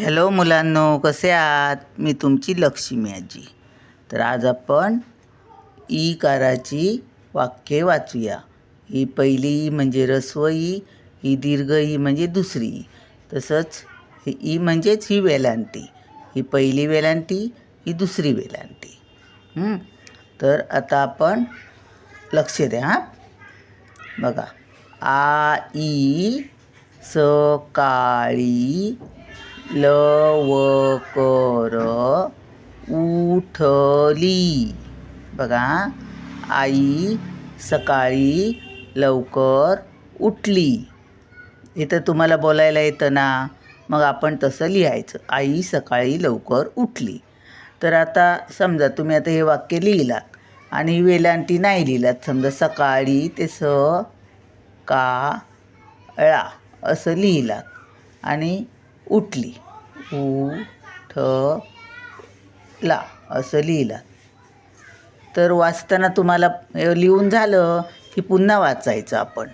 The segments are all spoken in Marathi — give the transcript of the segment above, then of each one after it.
हॅलो मुलांनो कसे आहात? मी तुमची लक्ष्मी आजी. तर आज आपण ई काराची वाक्ये वाचूया. ही पहिली ई म्हणजे रस्व ई ही दीर्घ ई म्हणजे दुसरी. ई तसंच ही ई म्हणजेच ही वेलांटी. ही पहिली वेलांटी ही दुसरी वेलांटी. तर आता आपण लक्ष द्या हां? बघा. आ ई सकाळी लवकर उठली. बघा आई सकाळी लवकर उठली. इथं तुम्हाला बोलायला येतं ना? मग आपण तसं लिहायचं. आई सकाळी लवकर उठली. तर आता समजा तुम्ही आता हे वाक्य लिहिलात आणि वेलांटी नाही लिहिलात. समजा सकाळी ते स का ळा असं लिहिलात. आणि उठली. उठ ला असं लिहिलं. तर वाचताना तुम्हाला लिहून झालं की पुन्हा वाचायचं आपण.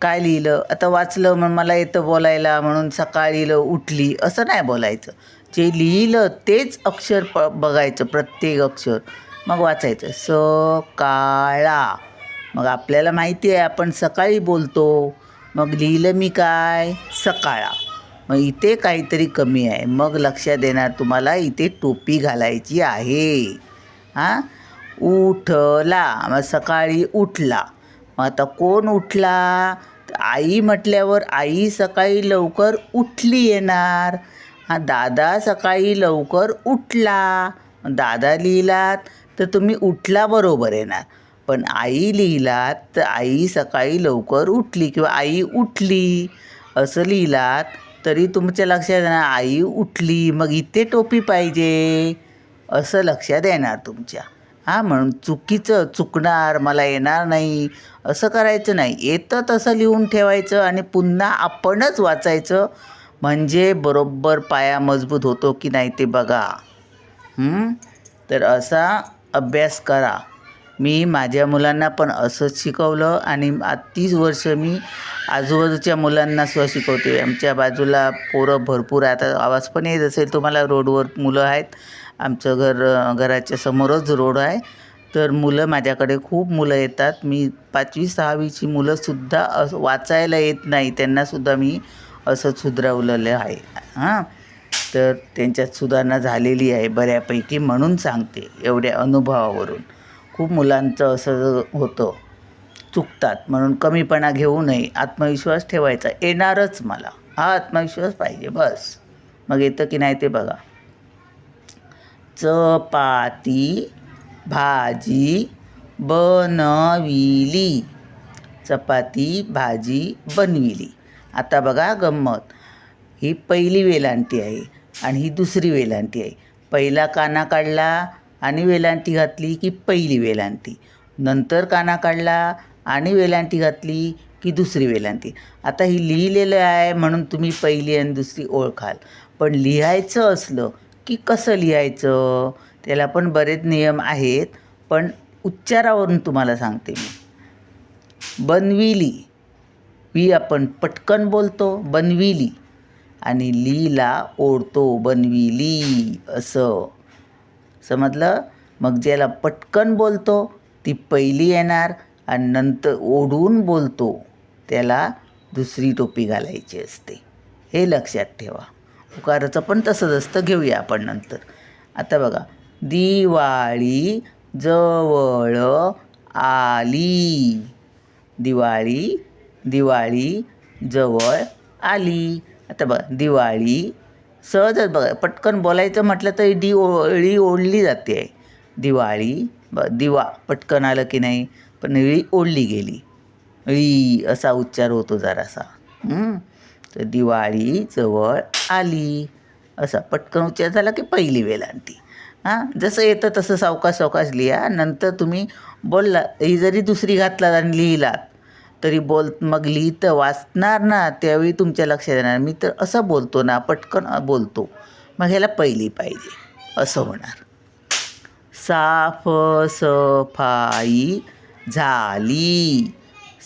काय लिहिलं? आता वाचलं म्हणून मला येतं बोलायला म्हणून सकाळी ल उठली असं नाही बोलायचं. जे लिहिलं तेच अक्षर प बघायचं प्रत्येक अक्षर. मग वाचायचं. सकाळा. मग आपल्याला माहिती आहे आपण सकाळी बोलतो. मग लिहिलं मी काय? सकाळा. मग इथे काहीतरी कमी आहे. मग लक्षात येणार तुम्हाला इथे टोपी घालायची आहे. हां? उठला. मग सकाळी उठला. मग आता कोण उठला? तर आई म्हटल्यावर आई सकाळी लवकर उठली येणार. हा दादा सकाळी लवकर उठला. दादा लिहिलात तर तुम्ही उठला बरोबर येणार. पण आई लिहिलात तर आई सकाळी लवकर उठली किंवा आई उठली असं लिहिलात तरी तुमच्या लक्षात येणार आई उठली मग इथे टोपी पाहिजे. असं लक्षात येणार तुमच्या. हां म्हणून चुकीचं चुकणार मला येणार नाही असं करायचं नाही. येतं तसं लिहून ठेवायचं आणि पुन्हा आपणच वाचायचं. म्हणजे बरोबर पाया मजबूत होतो की नाही ते बघा. तर असा अभ्यास करा. मी माझ्या मुलांना पण असंच शिकवलं आणि आ तीस वर्ष मी आजूबाजूच्या मुलांना सुद्धा शिकवते. आमच्या बाजूला पोरं भरपूर आता आवाज पण येत असेल तुम्हाला रोडवर मुलं आहेत. आमचं घर घराच्या समोरच रोड आहे. तर मुलं माझ्याकडे खूप मुलं येतात. मी पाचवी सहावीची मुलंसुद्धा असं वाचायला येत नाही. त्यांनासुद्धा मी असं सुधरवलेलं आहे. हां. तर त्यांच्यात सुधारणा झालेली आहे बऱ्यापैकी म्हणून सांगते एवढ्या अनुभवावरून. खूप मुलांचं असं होतं. चुकतात म्हणून कमीपणा घेऊ नये. आत्मविश्वास ठेवायचा. येणारच मला. हा आत्मविश्वास पाहिजे बस. मग येतं की नाही ते बघा. चपाती भाजी बनविली. चपाती भाजी बनविली. आता बघा गंमत. ही पहिली वेलांटी आहे आणि ही दुसरी वेलांटी आहे. पहिला काना काढला आणि वेलांटी घातली की पहिली वेलांटी नंतर काना काढला आणि वेलांटी घातली की दुसरी वेलांटी आता ही लिहिलेलं आहे म्हणून तुम्ही पहिली आणि दुसरी ओळखाल. पण लिहायचं असलं की कसं लिहायचं? त्याला पण बरेच नियम आहेत. पण उच्चारावरून तुम्हाला सांगते मी. बनविली. वी आपण पटकन बोलतो बनविली. आणि लीला ओढतो बनविली असं. समजलं? मग ज्याला पटकन बोलतो ती पहिली येणार आणि नंतर ओढून बोलतो त्याला दुसरी टोपी घालायची असते. हे लक्षात ठेवा. उकाराचं पण तसंच असतं. घेऊया आपण नंतर. आता बघा. दिवाळी जवळ आली. दिवाळी दिवाळी जवळ आली. आता बघा. दिवाळी सहजच बघा पटकन बोलायचं म्हटलं तर डी ओळी ओढली जाते. आहे दिवाळी ब दिवा पटकन आलं की नाही पण ळी ओढली गेली. ळी असा उच्चार होतो जरासा. तर दिवाळी जवळ आली. असा पटकन उच्चार झाला की पहिली वेलांटी हां जसं येतं तसं सावकाश सावकाश लिहा नंतर तुम्ही बोलला ही जरी दुसरी घातलात आणि लिहिलात तरी बोल मग लिहितं वाचणार ना त्यावेळी तुमच्या लक्षात येणार. मी तर असं बोलतो ना पटकन बोलतो. मग ह्याला पहिली पाहिजे असं होणार. साफ सफाई झाली.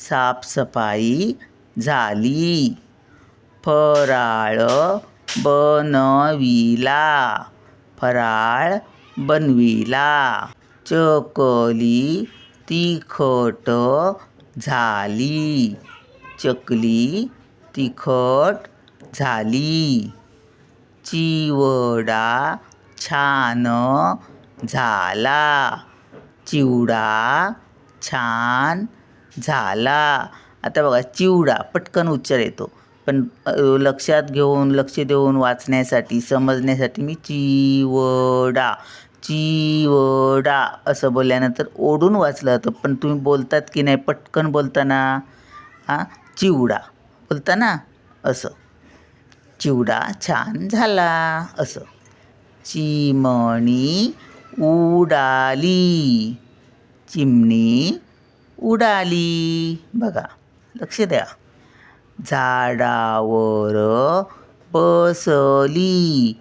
साफसफाई झाली. फराळ बनविला. फराळ बनविला. चकली तिखट झाली. चकली तिखट झाली. चिवडा छान झाला. चिवडा छान झाला. आता बघा चिवडा पटकन उच्चार येतो. पण लक्षात घेऊन लक्ष देऊन वाचण्यासाठी समजण्यासाठी मी चिवडा. चिवडा असं बोलल्यानंतर ओढून वाचलं होतं. पण तुम्ही बोलतात की नाही पटकन बोलताना हां चिवडा. बोलताना असं. चिवडा छान झाला असं. चिमणी उडाली. चिमणी उडाली. बघा लक्ष द्या. झाडावर बसली.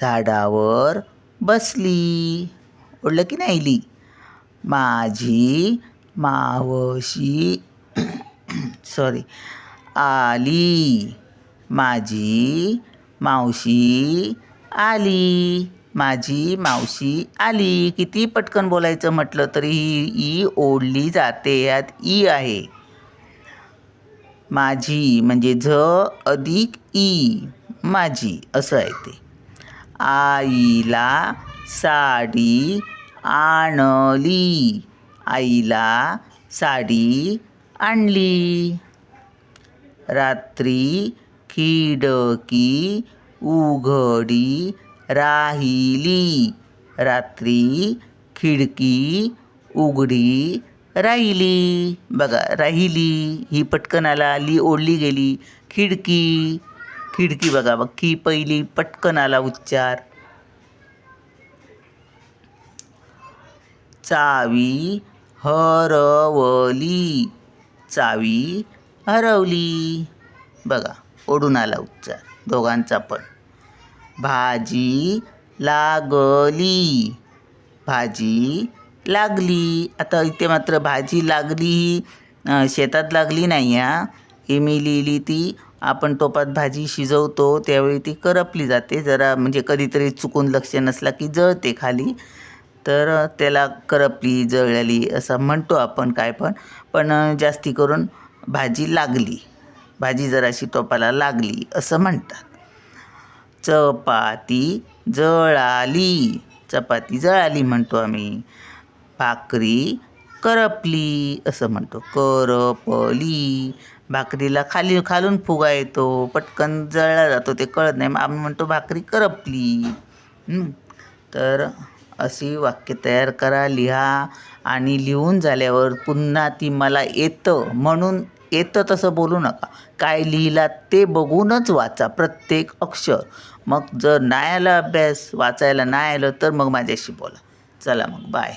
झाडावर बसली. ओढलं की नाही ली माझी मावशी सॉरी आली. माझी मावशी आली. माझी मावशी आली. किती पटकन बोलायचं म्हटलं तरी ही ई ओढली जाते. यात ई आहे. माझी म्हणजे झ अधिक ई. माझी असं आहे ते. आईला साडी आणली. आईला साडी आणली. रात्री खिडकी उघडी राहिली. रात्री खिडकी उघडी राहिली. बघा राहिली ही पटकन आला ली ओढली गेली. खिडकी खिडकी बघा बघ की पहिली पटकन आला उच्चार. चावी हरवली चावी हरवली. बघा ओढून आला उच्चार दोघांचा पण. भाजी लागली भाजी लागली. आता इथे मात्र भाजी लागली ही शेतात लागली नाही हा. ही मी लिहिली ती आपण टोपात भाजी शिजवतो त्यावेळी ती करपली जाते. जरा म्हणजे कधीतरी चुकून लक्ष नसला की जळते खाली. तर त्याला करपली जळली असं म्हणतो आपण काय पण. पण जास्ती करून भाजी लागली. भाजी जराशी टोपाला लागली असं म्हणतात. चपाती जळाली. चपाती जळाली म्हणतो आम्ही. भाकरी करपली असं म्हणतो. करपली. भाकरीला खाली खालून फुगा येतो. पटकन जळला जातो ते कळत नाही. मग आम्ही म्हणतो भाकरी करपली. तर अशी वाक्य तयार करा लिहा. आणि लिहून झाल्यावर पुन्हा ती मला येतं म्हणून येतं तसं बोलू नका. काय लिहिला ते बघूनच वाचा प्रत्येक अक्षर. मग जर नाही आलं अभ्यास वाचायला नाही आलं तर मग माझ्याशी बोला. चला मग बाय.